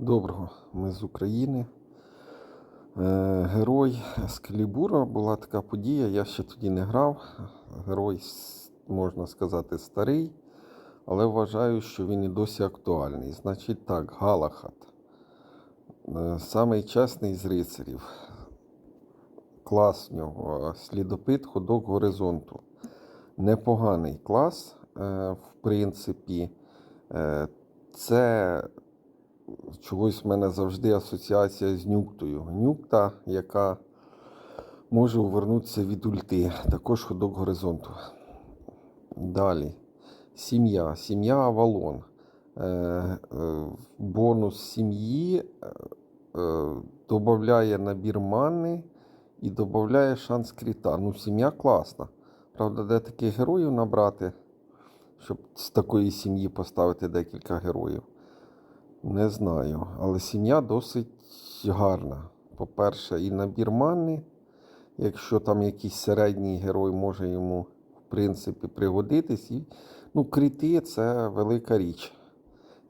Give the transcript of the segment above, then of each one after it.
Доброго, ми з України. Е, Герой Скалібура була така подія, я ще тоді не грав. Герой, можна сказати, старий, але вважаю, що він і досі актуальний. Значить так, Галахат. Е, Самий чесний з рицарів. Клас в нього. Слідопит, ходок горизонту. Непоганий клас, е, в принципі. Це чогось в мене завжди асоціація з нюктою. Нюкта, яка може увернутися від ульти. Також ходок горизонту. Далі. Сім'я. Сім'я Авалон. Е, е, бонус сім'ї е, додає набір мани і додає шанс кріта. Ну, сім'я класна. Правда, де таких героїв набрати, щоб з такої сім'ї поставити декілька героїв. Не знаю, але сім'я досить гарна. По-перше, і набір мани. Якщо там якийсь середній герой може йому, в принципі, пригодитись. І, ну, кріти це велика річ.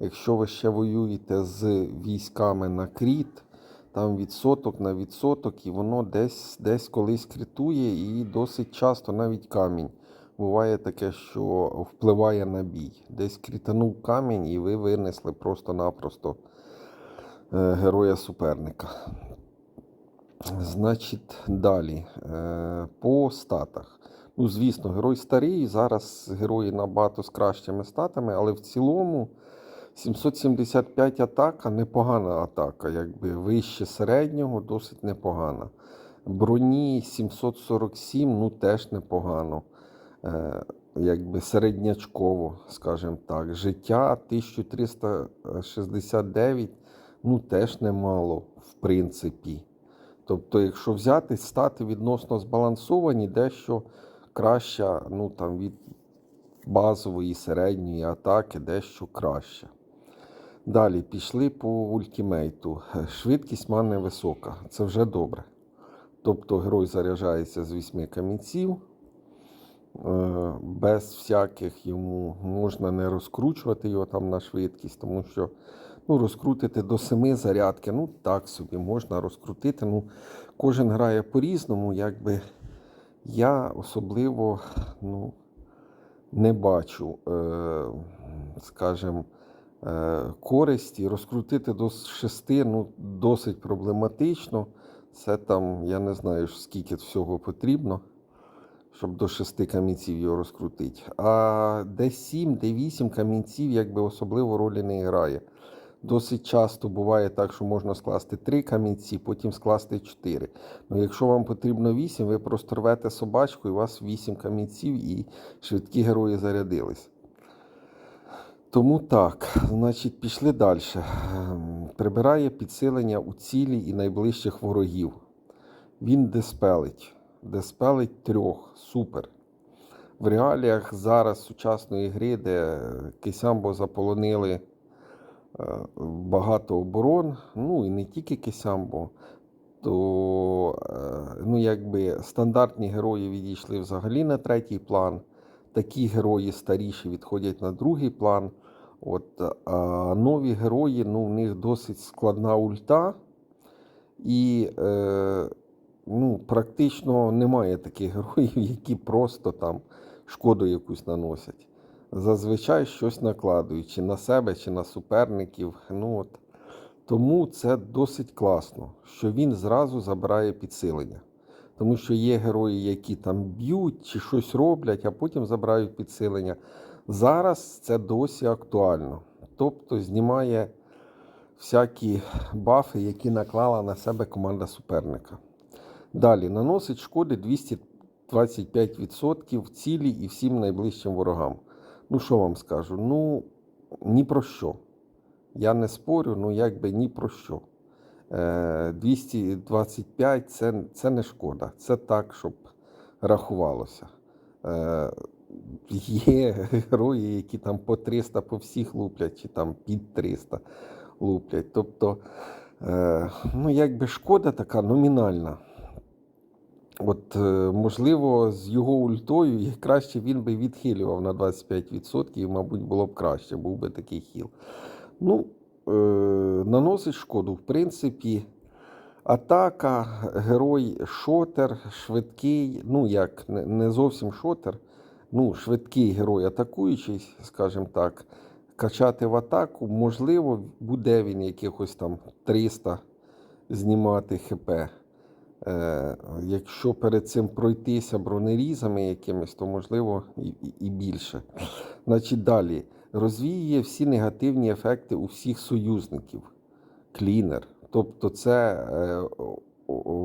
Якщо ви ще воюєте з військами на кріт, там відсоток на відсоток, і воно десь, десь колись критує, і досить часто навіть камінь. Буває таке, що впливає на бій. Десь крітанув камінь, і ви винесли просто-напросто е, героя суперника. Значить, далі. Е, по статах. Ну, звісно, герой старий. Зараз герої набагато з кращими статами, але в цілому 775 атака непогана атака, якби вище середнього, досить непогана. Броні 747, ну теж непогано. Е, якби середнячково, скажімо так. Життя 1369, ну теж немало, в принципі. Тобто, якщо взяти стати відносно збалансовані, дещо краща, ну там від базової середньої атаки, дещо краще. Далі пішли по ультимейту. Швидкість мани висока. Це вже добре. Тобто герой заряджається з 8 камінців. Е, Без всяких йому можна не розкручувати його там на швидкість, тому що ну, розкрутити до 7 зарядки, ну так собі можна розкрутити. Ну, Кожен грає по-різному, якби я особливо ну, не бачу, е, скажімо, е, користі. Розкрутити до 6 ну, досить проблематично. Це там, я не знаю, скільки всього потрібно, щоб до 6 камінців його розкрутити. А де 7, де 8 камінців, якби особливо ролі не грає. Досить часто буває так, що можна скласти 3 камінці, потім скласти 4. Ну, якщо вам потрібно 8, ви просто рвете собачку, і у вас 8 камінців, і швидкі герої зарядились. Тому так, значить, пішли далі. Ем, Прибирає підсилення у цілі і найближчих ворогів. Він диспелить. Диспелить трьох. Супер. В реаліях зараз сучасної гри, де Кисямбо заполонили е, багато оборон, ну і не тільки Кисямбо, то е, ну, якби стандартні герої відійшли взагалі на третій план. Такі герої старіші відходять на другий план. От, а нові герої, ну, в них досить складна ульта. І е, ну, практично немає таких героїв, які просто там шкоду якусь наносять. Зазвичай щось накладують, чи на себе, чи на суперників. Ну, от. Тому це досить класно, що він зразу забирає підсилення. Тому що є герої, які там б'ють чи щось роблять, а потім забирають підсилення. Зараз це досі актуально. Тобто знімає всякі бафи, які наклала на себе команда суперника. Далі наносить шкоди 225% цілі і всім найближчим ворогам. Ну, що вам скажу? Ну, ні про що. Я не спорю, ну якби ні про що. Е, 225 це, це не шкода. Це так, щоб рахувалося. Е, Є герої, які там по 300 по всіх луплять, чи там під 300 луплять. Тобто, е, ну, якби шкода така номінальна. От, е, можливо, з його ультою краще він би відхилював на 25%, і, мабуть, було б краще, був би такий хіл. Ну, е, наносить шкоду. В принципі, атака, герой шотер, швидкий, ну як, не, зовсім шотер, ну, швидкий герой атакуючий, скажімо так, качати в атаку, можливо, буде він якихось там 300 знімати ХП. Е, якщо перед цим пройтися бронерізами якимись, то можливо і, більше. Значить, далі розвіює всі негативні ефекти у всіх союзників. Клінер. Тобто, це е,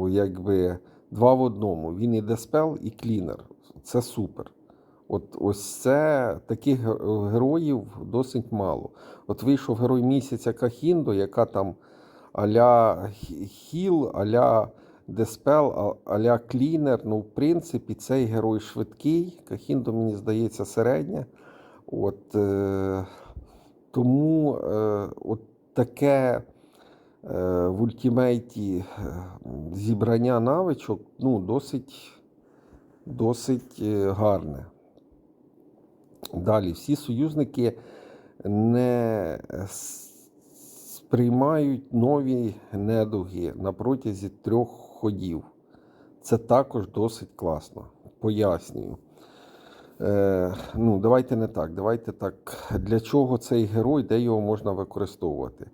якби два в одному. Він і деспел, і клінер. Це супер. От ось це таких героїв досить мало. От вийшов герой місяця Кахіндо, яка там аля хіл, аля деспел, аля клінер. Ну, в принципі, цей герой швидкий. Кахіндо, мені здається, середня. От, е, тому е, от таке е, в ультимейті е, зібрання навичок ну, досить, досить е, гарне. Далі, всі союзники не сприймають нові недуги на протязі трьох ходів. Це також досить класно. Пояснюю. Е, ну, давайте не так. Давайте так. Для чого цей герой, де його можна використовувати?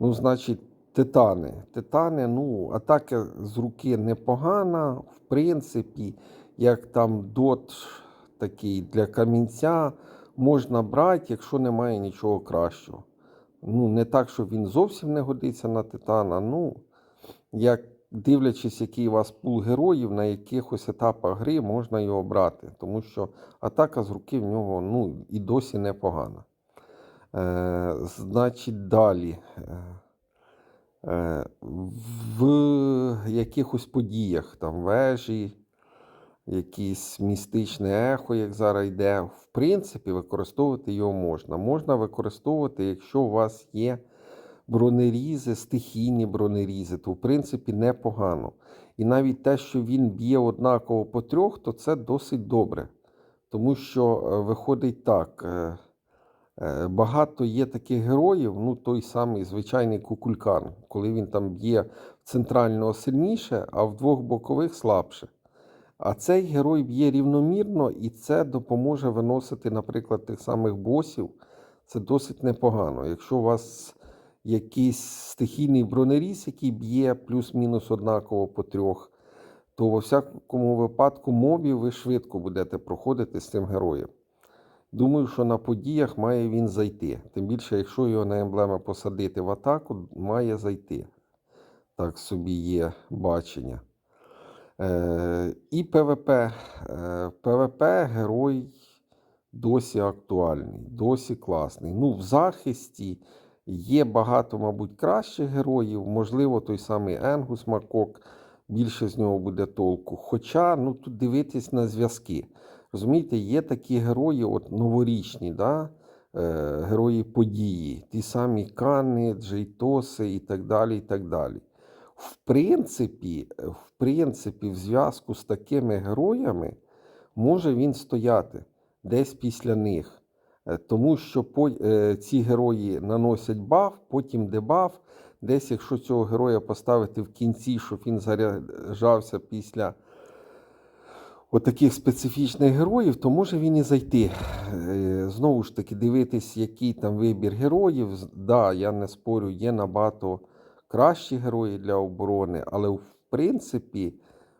Ну, значить, титани. Титани, ну, атака з руки непогана, в принципі, як там дот такий для камінця можна брати, якщо немає нічого кращого. Ну, не так, що він зовсім не годиться на титана. Ну, як дивлячись, який у вас пул героїв, на якихось етапах гри можна його брати. Тому що атака з руки в нього ну, і досі непогана. Е, значить, далі. Е, в якихось подіях, там вежі, якесь містичне ехо, як зараз йде, в принципі, використовувати його можна. Можна використовувати, якщо у вас є бронерізи, стихійні бронерізи, то в принципі непогано. І навіть те, що він б'є однаково по трьох, то це досить добре. Тому що е, виходить так. е, е, Багато є таких героїв, ну той самий звичайний кукулькан, коли він там б'є центрального сильніше, а в двох бокових слабше. А цей герой б'є рівномірно, і це допоможе виносити, наприклад, тих самих босів. Це досить непогано. Якщо у вас якийсь стихійний бронеріз, який б'є плюс-мінус однаково по трьох, то во всякому випадку мобів ви швидко будете проходити з цим героєм. Думаю, що на подіях має він зайти. Тим більше, якщо його на емблеми посадити в атаку, має зайти. Так собі є бачення. Е, і ПВП. Е, ПВП герой досі актуальний, досі класний. Ну, в захисті є багато, мабуть, кращих героїв. Можливо, той самий Енгус Макок, більше з нього буде толку. Хоча ну, тут дивитись на зв'язки. Розумієте, є такі герої, от новорічні, да? е, герої події, ті самі Кани, Джейтоси і так далі. і так далі. В принципі, в принципі, в зв'язку з такими героями може він стояти десь після них. Е, Тому що е, ці герої наносять баф, потім дебаф. Десь, якщо цього героя поставити в кінці, щоб він заряджався після отаких специфічних героїв, то може він і зайти. Е, Знову ж таки, дивитись, який там вибір героїв. Да, я не спорю, є набагато кращі герої для оборони, але в принципі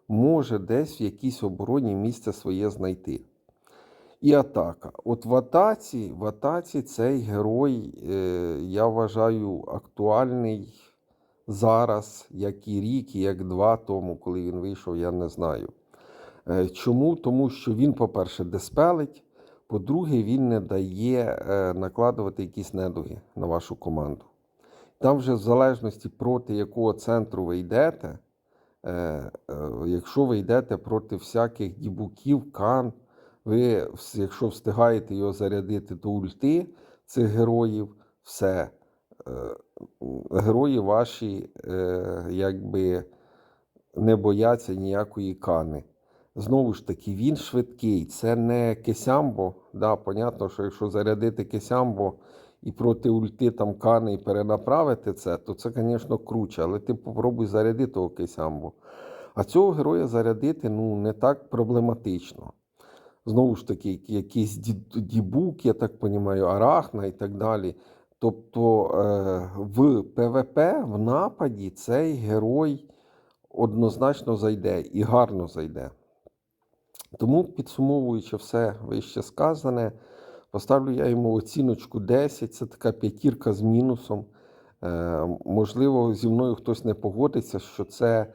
може десь в якійсь обороні місце своє знайти. І атака. От в атаці, в атаці цей герой, е, я вважаю, актуальний зараз, як і рік, як два тому, коли він вийшов, я не знаю. Е, Чому? Тому що він, по-перше, диспелить, по-друге, він не дає е, накладувати якісь недуги на вашу команду. Там вже в залежності проти якого центру ви йдете, якщо ви йдете проти всяких дібуків, кан, ви, якщо встигаєте його зарядити до ульти цих героїв, все. Е, Герої ваші е, якби не бояться ніякої кани. Знову ж таки, він швидкий. Це не кесямбо. Да, понятно, що якщо зарядити кесямбо і проти ульти там кани і перенаправити це, то це, звісно, круче. Але ти попробуй зарядити того кейсамбу. А цього героя зарядити ну, не так проблематично. Знову ж таки, якийсь дібук, я так розумію, арахна і так далі. Тобто е, в ПВП в нападі цей герой однозначно зайде і гарно зайде. Тому, підсумовуючи все вище сказане, поставлю я йому оціночку 10. Це така п'ятірка з мінусом. Е, можливо, зі мною хтось не погодиться, що це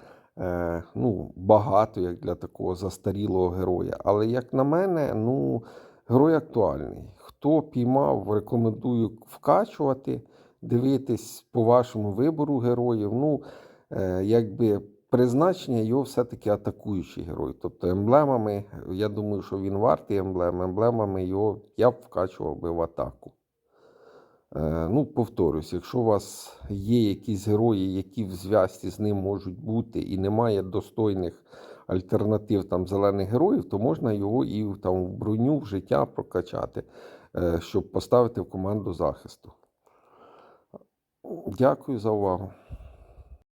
ну, багато як для такого застарілого героя. Але, як на мене, ну, герой актуальний. Хто піймав, рекомендую вкачувати, дивитись по вашому вибору героїв. Ну, е, якби призначення його все-таки атакуючий герой. Тобто емблемами, я думаю, що він вартий емблем, емблемами його я б вкачував би в атаку. Е, Ну, повторюсь, якщо у вас є якісь герої, які в зв'язці з ним можуть бути, і немає достойних альтернатив там зелених героїв, то можна його і там в броню, в життя прокачати, е, щоб поставити в команду захисту. Дякую за увагу.